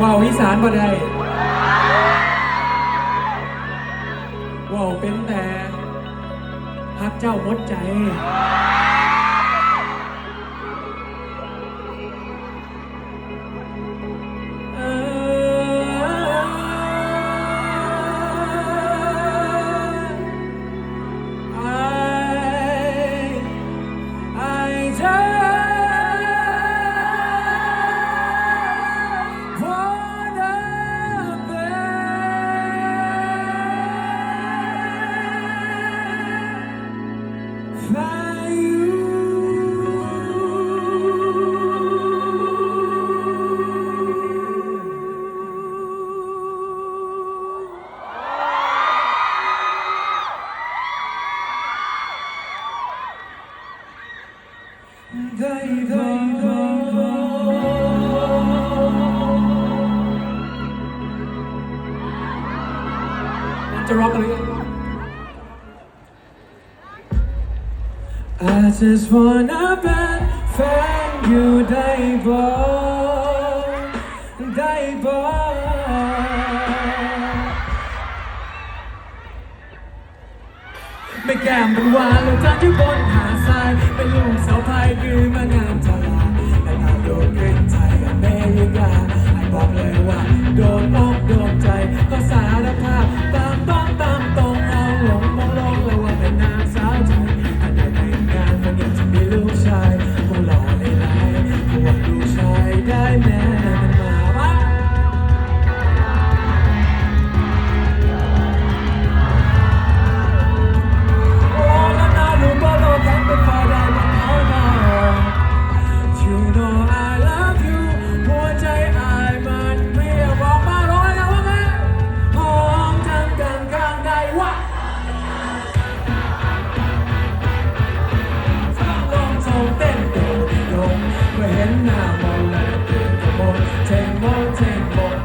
ว่าวอีสานบ่ได้ว่าวเป็นแต่พักเจ้ามดใจ Rock I just wanna be fan you ได้บ่ได้บ่ไม่แก้มเป็นวานลงจากที่บนหาทรายเป็นลูกส เมื่อเห็นหน้ามองแล้วเดินกระโมงเทงโมงเทงโมง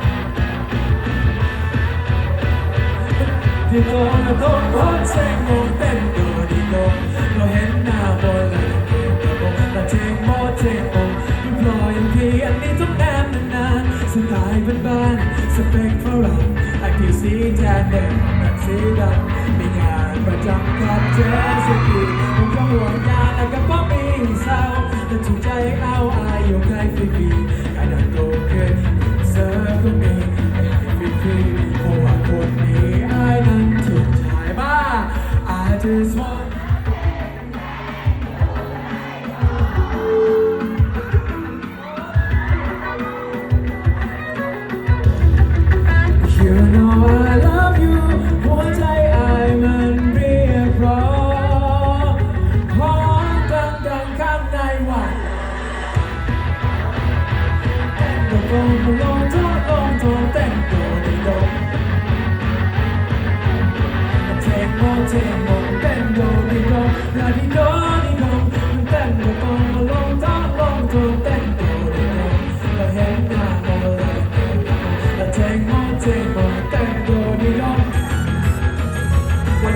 ที่โดนโดนโดนเชงโมเต้นโดดีโดเราเห็นหน้าบนแล้วเก็บกระโปรงแต่เชงโมเชงโมพลอยพียงนี้ต้องแนมนานๆสไตล์บ้านๆสเปคฝรั่งไอผิวสีแทนแดงแบบสีดำมีงานประจำกับเจสกีผมก็ห่วงยาแ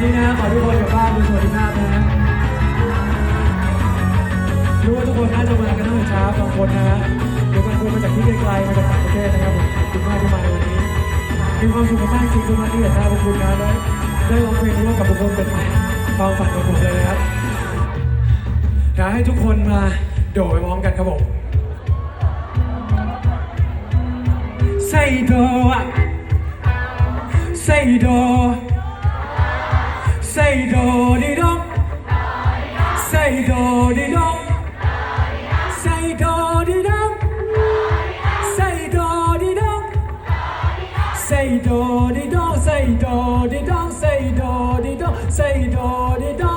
นี้นะขอทุกคนกลับบ้านดูสวยงามนะรู้ว่าทุกคนน่าจะมากันตั้งแต่เช้าบางคนนะฮะหรือบางคน ไกลมาจากต่างประเทศนะครับผมขอบคุณมากที่มาในวันนี้ มีความสุขมากจริงทุกท่านที่เห็นหน้าพวกคุณนะได้ได้ร้องเพลงร่วมกับทุกคนเป็นความฝันของผมเลยนะครับอยากให้ทุกคนมาโดดไปพร้อมกันครับผมใส่โดอะใส่โดใส่โดดีดง Say do di Do Say do di dong. Say do di dong. Say do di dong. Say do do